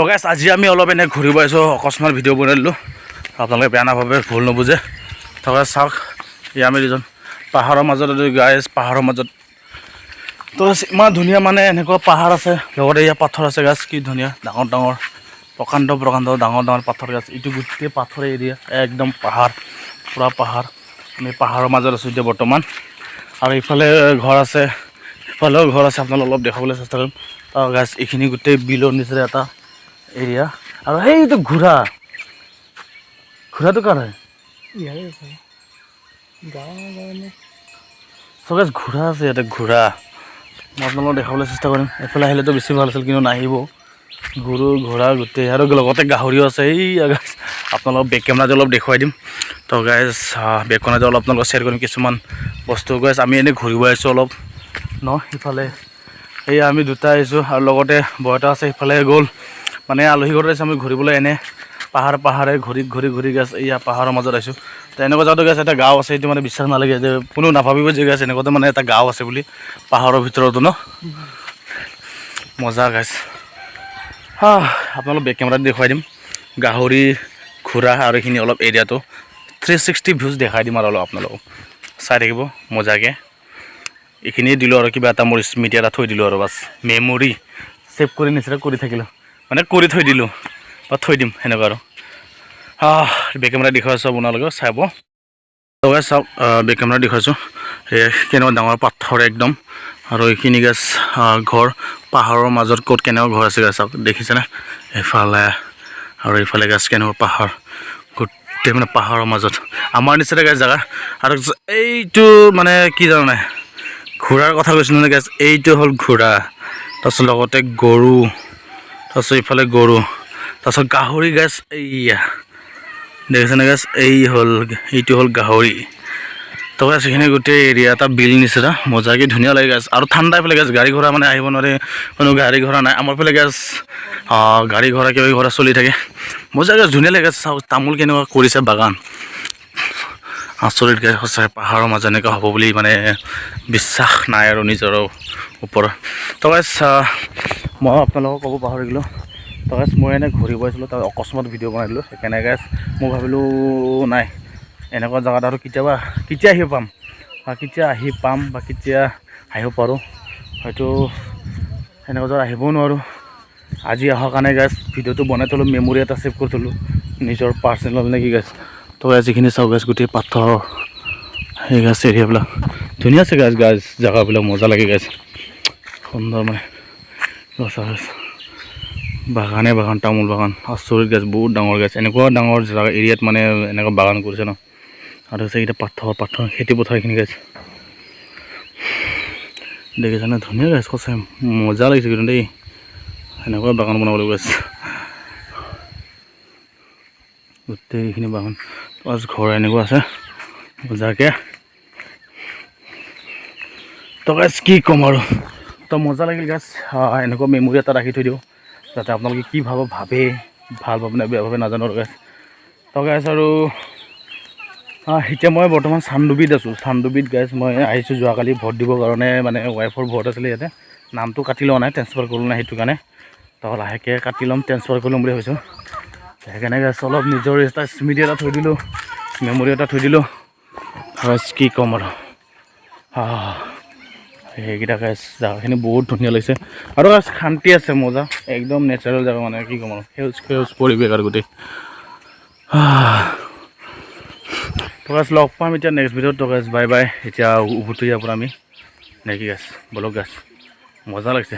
তো গাইছ আজি আমি অলপ এনে ঘূৰিব আহিছোঁ, অকস্মাত ভিডিঅ' বনাই দিলোঁ। আপোনালোকে বেয়া নাভাবে, ভুল নুবুজে। তো গাইছ চাওক এয়া আমি দুজন, পাহাৰৰ মাজত গাইছ পাহাৰৰ মাজত। তো ইমান ধুনীয়া মানে এনেকুৱা পাহাৰ আছে। লগতে ইয়াত পাথৰ আছে গাছ কি ধুনীয়া, ডাঙৰ ডাঙৰ, প্ৰকাণ্ড প্ৰকাণ্ড, ডাঙৰ ডাঙৰ পাথৰ গাছ এইটো গোটেই পাথৰে এৰিয়া, একদম পাহাৰ, পূৰা পাহাৰ। আমি পাহাৰৰ মাজত আছোঁ এতিয়া বৰ্তমান। আৰু ইফালে ঘৰ আছে। ইফালেও ঘৰ আছে আপোনালোক অলপ দেখাবলৈ চেষ্টা কৰিম। গাছ এইখিনি গোটেই বিলৰ নিচিনা এটা এৰিয়া আৰু সেইটো ঘোঁৰা ঘোঁৰাটো কাৰ হয়? চ' গাছ ঘোঁৰা আছে ইয়াতে ঘোঁৰা মই আপোনালোকক দেখাবলৈ চেষ্টা কৰিম। এইফালে আহিলেতো বেছি ভালো আছিল কিন্তু নাহিব। গৰু ঘোঁৰা গোটেই আৰু লগতে গাহৰিও আছে। এই আপোনালোকক বেক কেমেৰাটো অলপ দেখুৱাই দিম। তো গাইজ বেক কেমেৰাটো অলপ আপোনালোকক শ্বেয়াৰ কৰিম কিছুমান বস্তু। গাইজ আমি এনেই ঘূৰিব আহিছোঁ অলপ। ন সিফালে এয়া আমি দুটা আহিছোঁ আৰু লগতে বৌ এটা আছে সিফালে গ'ল। মানে আলহী ঘৰত আহিছোঁ, আমি ঘূৰিবলৈ এনে পাহাৰ পাহাৰে ঘূৰি ঘূৰি ঘূৰি গেছ এয়া পাহাৰৰ মাজত আহিছোঁ। তো এনেকুৱা যাওঁতে গেছ, এটা গাঁও আছে, এইটো মানে বিশ্বাস নালাগে যে কোনো নাভাবিব যে গেছ, এনেকুৱাতে মানে এটা গাঁও আছে বুলি, পাহাৰৰ ভিতৰতো ন? মজা গাইছ হা আপোনালোক বেক কেমেৰাত দেখুৱাই দিম। গাহৰি ঘোঁৰা আৰু এইখিনি অলপ এৰিয়াটো। থ্ৰী ছিক্সটি ভিউজ দেখাই দিম আৰু অলপ আপোনালোকক। চাই থাকিব, মজাকৈ। এইখিনিয়ে দিলোঁ আৰু কিবা এটা মোৰ স্মৃতি এটা থৈ দিলোঁ আৰু বাছ। মেমৰি ছেভ কৰি নিচিনা কৰি থাকিলোঁ। মানে কৰি থৈ দিলোঁ, বা থৈ দিম, সেনেকুৱা আৰু। বেক কেমেৰা দেখুৱাই আছোঁ আপোনালোকে, চাব। লগাই চাওক বেক কেমেৰা দেখুৱাইছোঁ। এই কেনেকুৱা ডাঙৰ পাথৰ একদম। আৰু এইখিনি গেছ ঘৰ, পাহাৰৰ মাজত ক'ত কেনেকুৱা ঘৰ আছে গেছ, চাওক, দেখিছেনে? এইফালে আৰু এইফালে গেছ, কেনেকুৱা পাহাৰ। গোটেই মানে পাহাৰৰ মাজত। আমাৰ নিচিনা গেছ জেগা। আৰু এইটো মানে কি জানানে? ঘোঁৰাৰ কথা কৈছিলোঁ নে গেছ, এইটো হ'ল ঘোঁৰা। তাৰপিছত লগতে গৰু। তাৰপিছত ইফালে গৰু তাৰপিছত গাহৰি গেছ, এইয়া। দেখিছেনে গেছ? এই হ'ল, এইটো হ'ল গাহৰি। তো গেছ গোটেই এৰিয়া এটা বিল নিচিনা মজাকৈ ধুনীয়া লাগে গেছ। আৰু ঠাণ্ডা এইফালে গেছ, গাড়ী ঘোঁৰা মানে আহিব নোৱাৰে। কোনো গাড়ী ঘোঁৰা নাই। আমাৰ ফালে গেছ গাড়ী ঘোঁৰা কিবা ঘোঁৰা চলি থাকে। মজা গেছ, ধুনীয়া লাগে চাওক তামোল কেনেকুৱা কৰিছে বাগান। আচৰিত গাই সঁচাই পাহাৰৰ মাজত এনেকুৱা হ'ব বুলি মানে বিশ্বাস নাই আৰু নিজৰ ওপৰত। তো গাইছ মই আপোনালোকক ক'ব পাহৰিলোঁ। তো গাইছ মই এনেই ঘূৰিব আহিছিলোঁ তাত অকস্মাত ভিডিঅ' বনাই দিলোঁ গাইছ মই ভাবিলোঁ নাই এনেকুৱা জেগাত আৰু কেতিয়াবা কেতিয়া আহিব পাম? বা কেতিয়া আহি পাম বা কেতিয়া আহিব পাৰোঁ? হয়তো সেনেকুৱা জেগাত আহিবও নোৱাৰোঁ। আজি অহাৰ কাৰণে গাইছ ভিডিঅ'টো বনাই থ'লোঁ মেমৰি এটা ছেভ কৰি থ'লোঁ নিজৰ পাৰ্চনেল নে কি গাইছ তো যিখিনি চাওঁ গাছ গোটেই পাথৰ সেই গাছ এৰিয়াবিলাক ধুনীয়া আছে গাছ গাছ, জেগাবিলাক, মজা লাগে গাছ। সুন্দৰ মানে। গছ, গাছ। বাগানে বাগান, তামোল বাগান। আচৰিত গাছ, বহুত ডাঙৰ গাছ। এনেকুৱা ডাঙৰ জেগা, এৰিয়াত মানে এনেকুৱা বাগান কৰিছে ন। আৰু হৈছে এইকেইটা পাথৰ পাথৰ খেতি পথাৰ এইখিনি গাছ। দেখিছেনে? ধুনীয়া গাছ, সঁচাই। মজা লাগিছে কিন্তু দেই। এনেকুৱা বাগান বনাবলৈ গাছ। গোটেইখিনি বাগান প্লাছ ঘৰ এনেকুৱা আছে মজাকৈ তো গাছ কি ক'ম আৰু? তো মজা লাগিল গাছ এনেকুৱা মেমৰি এটা ৰাখি থৈ দিওঁ যাতে আপোনালোকে কি ভাব ভাবে ভাল ভাবে নে বেয়া ভাবে নাজানো আৰু গাছ তো গাছ আৰু এতিয়া মই বৰ্তমান চান্দুবিত আছোঁ। চান্দুবিত গাছ মই আহিছোঁ যোৱাকালি ভোট দিবৰ কাৰণে মানে ৱাইফৰ ভোট আছিলে ইয়াতে। নামটো কাটি লোৱা নাই ট্ৰেন্সফাৰ কৰোঁ নাই সেইটো কাৰণে। তো লাহেকৈ কাটি ল'ম ট্ৰেন্সফাৰ কৰি ল'ম বুলি ভাবিছোঁ। সেইকাৰণে গাছ অলপ নিজৰ এটা স্মৃতি এটা থৈ দিলোঁ মেমৰি এটা থৈ দিলোঁ। গাছ কি ক'ম আৰু। সেইকেইটা গাছ জেগাখিনি বহুত ধুনীয়া লাগিছে। আৰু শান্তি আছে, মজা। একদম নেচাৰেল জেগা মানে কি ক'ম আৰু। সেউজ সেউজ পৰিৱেশ আৰু গোটেই। তো লগ পাম এতিয়া নেক্সট ভিডিঅ'ত তো। বাই বাই এতিয়া উভতি ইয়াৰ পৰা আমি। নে কি গাছ বলক গাছ মজা লাগিছে।